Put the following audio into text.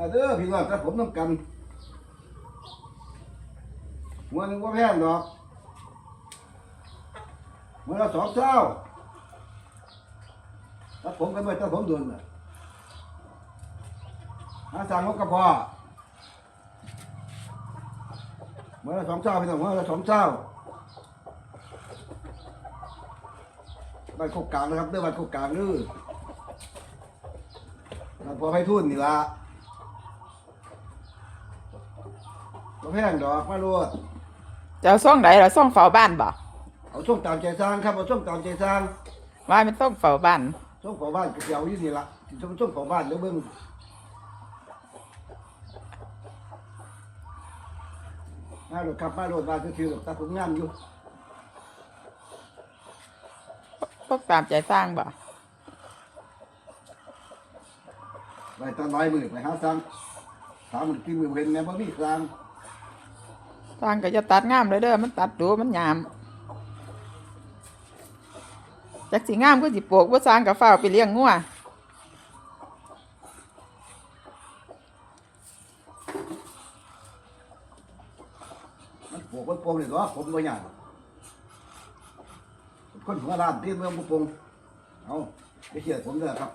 อะเด้อพี่น้องถ้าผมต้องกันหัวหนึงว่าแพงดอกหัวละสองเจ้าถ้าผมกันไปถ้าผมโดนน่ะหาสั่งงบกระพาะหัวละสองเจ้าพี่น้องหัวละสองเจ้าบ้านโคกกลางนะครับเด้อบ้านโคกกลางเด้อพอให้ทุนนี่ละ บ่แพงดอกมาโลดจะเอาซ่องใดล่ะซ่องเฝ้าบ้านบ่เอาส่งตามใจสร้างครับเอาส่งตามใจสร้างว่ามันต้องเฝ้าบ้านส่งของบ้านก็สิเอาอยู่นี่ล่ะสิส่งส่งของบ้านเดี๋ยวเบิ่งมาโลดครับมาโลดมาคือๆตาผมงามอยู่ต้องตามใจสร้างบ่ไปตอนลายมือไปหาสร้างถามมันกินมือเห็นแม่บ่มีสร้าง สร้างก็จะตัดงามเลยเด้อมันตัดดูมันยามจักสิงามก็สิปลูกบ่าสร้างก็เฝ้าไปเลี้ยงงัวมันปลูกมันปงนี่ดอกผมบ่ยากคนหัวล้านที่เมืองบ่โปงเอาไปเชื่อผมเด้อครับ